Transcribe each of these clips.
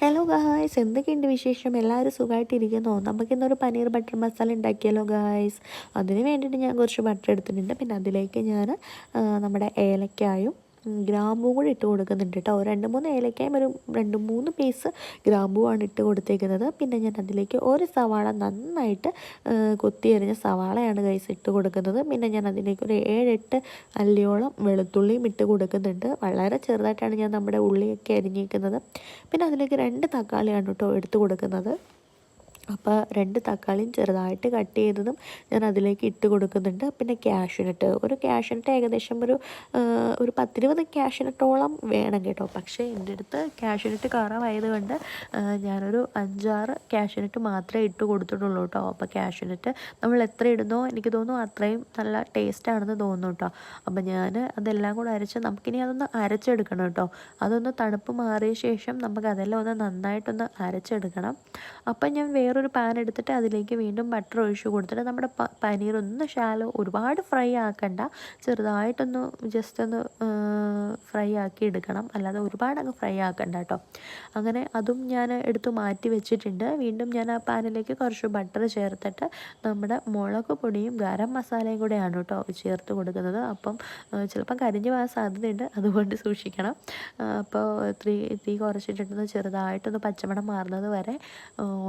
Hello guys എന്തൊക്കെയുണ്ട് വിശേഷം? എല്ലാവരും സുഖമായിട്ടിരിക്കുന്നോ നമുക്കിന്നൊരു പനീർ ബട്ടർ മസാല ഉണ്ടാക്കിയാലോ ഗായ്സ് അതിന് വേണ്ടിയിട്ട് ഞാൻ കുറച്ച് ബട്ടർ എടുത്തിട്ടുണ്ട്. പിന്നെ അതിലേക്ക് ഞാൻ നമ്മുടെ ഏലക്കായും ഗ്രാമ്പും കൂടി ഇട്ട് കൊടുക്കുന്നുണ്ട് കേട്ടോ. രണ്ട് മൂന്ന് ഏലക്കായും ഒരു രണ്ട് മൂന്ന് പീസ് ഗ്രാമ്പൂവാണ് ഇട്ട് കൊടുത്തേക്കുന്നത്. പിന്നെ ഞാൻ അതിലേക്ക് ഒരു സവാള നന്നായിട്ട് കൊത്തി എറിഞ്ഞ സവാളയാണ് കൈസ് ഇട്ട് കൊടുക്കുന്നത്. പിന്നെ ഞാൻ അതിലേക്ക് ഒരു ഏഴെട്ട് അല്ലിയോളം വെളുത്തുള്ളിയും ഇട്ട് കൊടുക്കുന്നുണ്ട്. വളരെ ചെറുതായിട്ടാണ് ഞാൻ നമ്മുടെ ഉള്ളിയൊക്കെ അരിഞ്ഞിരിക്കുന്നത്. പിന്നെ അതിലേക്ക് രണ്ട് തക്കാളിയാണ് കേട്ടോ എടുത്ത് കൊടുക്കുന്നത്. അപ്പോൾ രണ്ട് തക്കാളിയും ചെറുതായിട്ട് കട്ട് ചെയ്തതും ഞാൻ അതിലേക്ക് ഇട്ട് കൊടുക്കുന്നുണ്ട്. പിന്നെ ക്യാഷിനിട്ട് ഒരു ക്യാഷിനിട്ട് ഏകദേശം ഒരു ഒരു പത്തിരുപത് ക്യാഷിനിട്ടോളം വേണം കേട്ടോ. പക്ഷേ എന്റെ അടുത്ത് ക്യാഷിനിട്ട് കുറവായത് കൊണ്ട് ഞാനൊരു അഞ്ചാറ് ക്യാഷിനിട്ട് മാത്രമേ ഇട്ട് കൊടുത്തിട്ടുള്ളൂ കേട്ടോ. അപ്പോൾ ക്യാഷിനിട്ട് നമ്മൾ എത്ര ഇടുന്നോ എനിക്ക് തോന്നുന്നു അത്രയും നല്ല ടേസ്റ്റ് ആണെന്ന് തോന്നുന്നു കേട്ടോ. അപ്പോൾ ഞാൻ അതെല്ലാം കൂടെ അരച്ച് നമുക്കിനി അതൊന്ന് അരച്ചെടുക്കണം കേട്ടോ. അതൊന്ന് തണുപ്പ് മാറിയ ശേഷം നമുക്ക് അതെല്ലാം ഒന്ന് നന്നായിട്ടൊന്ന് അരച്ചെടുക്കണം. അപ്പം ഞാൻ വേറെ വേറൊരു പാൻ എടുത്തിട്ട് അതിലേക്ക് വീണ്ടും ബട്ടർ ഒഴിച്ച് കൊടുത്തിട്ട് നമ്മുടെ പനീർ ഒന്ന് ഷാലോ ഒരുപാട് ഫ്രൈ ആക്കണ്ട. ചെറുതായിട്ടൊന്ന് ജസ്റ്റ് ഒന്ന് ഫ്രൈ ആക്കി എടുക്കണം. അല്ലാതെ ഒരുപാട് അങ്ങ് ഫ്രൈ ആക്കണ്ട കേട്ടോ അങ്ങനെ അതും ഞാൻ എടുത്ത് മാറ്റി വെച്ചിട്ടുണ്ട്. വീണ്ടും ഞാൻ ആ പാനിലേക്ക് കുറച്ച് ബട്ടർ ചേർത്തിട്ട് നമ്മുടെ മുളക് പൊടിയും ഗരം മസാലയും കൂടെയാണ് കേട്ടോ ചേർത്ത് കൊടുക്കുന്നത്. അപ്പം ചിലപ്പം കരിഞ്ഞു പോകാൻ സാധ്യതയുണ്ട്. അതുകൊണ്ട് സൂക്ഷിക്കണം. അപ്പോൾ തീ തീ കുറച്ചിട്ടുണ്ടെന്ന് ചെറുതായിട്ടൊന്ന് പച്ചമണം മാറുന്നത് വരെ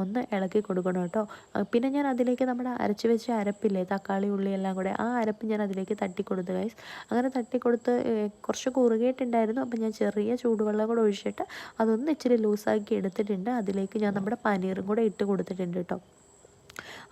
ഒന്ന് ഇളക്കി ഇളക്കി കൊടുക്കണം കേട്ടോ. പിന്നെ ഞാൻ അതിലേക്ക് നമ്മുടെ അരച്ച് വെച്ച അരപ്പില്ലേ തക്കാളി ഉള്ളി എല്ലാം കൂടെ ആ അരപ്പ് ഞാൻ അതിലേക്ക് തട്ടി കൊടുത്തു ഗൈസ് അങ്ങനെ തട്ടി കൊടുത്ത് കുറച്ച് കുറുകിയിട്ടുണ്ടായിരുന്നു അപ്പം ഞാൻ ചെറിയ ചൂടുവെള്ളം കൂടെ ഒഴിച്ചിട്ട് അതൊന്ന് ഇച്ചിരി ലൂസാക്കി എടുത്തിട്ടുണ്ട്. അതിലേക്ക് ഞാൻ നമ്മുടെ പനീറും കൂടെ ഇട്ട് കൊടുത്തിട്ടുണ്ട് കേട്ടോ.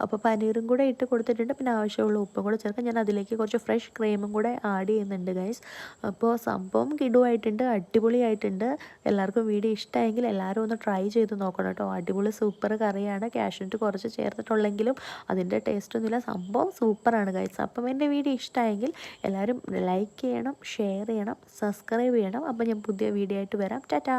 അപ്പോൾ പനീറും കൂടെ ഇട്ട് കൊടുത്തിട്ടുണ്ട്. പിന്നെ ആവശ്യമുള്ള ഉപ്പും കൂടെ ചേർക്കാം. ഞാൻ അതിലേക്ക് കുറച്ച് ഫ്രഷ് ക്രീമും കൂടെ ആഡ് ചെയ്യുന്നുണ്ട് ഗൈസ് അപ്പോൾ സംഭവം കിടുവായിട്ടുണ്ട് അടിപൊളിയായിട്ടുണ്ട്. എല്ലാവർക്കും വീഡിയോ ഇഷ്ടമായെങ്കിൽ എല്ലാവരും ഒന്ന് ട്രൈ ചെയ്ത് നോക്കണം കേട്ടോ. അടിപൊളി സൂപ്പർ കറിയാണ്. ക്യാഷ്യൂട്ട് കുറച്ച് ചേർത്തിട്ടുള്ളെങ്കിലും അതിന്റെ ടേസ്റ്റൊന്നുമില്ല സംഭവം സൂപ്പറാണ് ഗൈസ് അപ്പം എന്റെ വീഡിയോ ഇഷ്ടമായെങ്കിൽ എല്ലാവരും ലൈക്ക് ചെയ്യണം ഷെയർ ചെയ്യണം സബ്സ്ക്രൈബ് ചെയ്യണം. അപ്പോൾ ഞാൻ പുതിയ വീഡിയോ ആയിട്ട് വരാം. ടാറ്റാ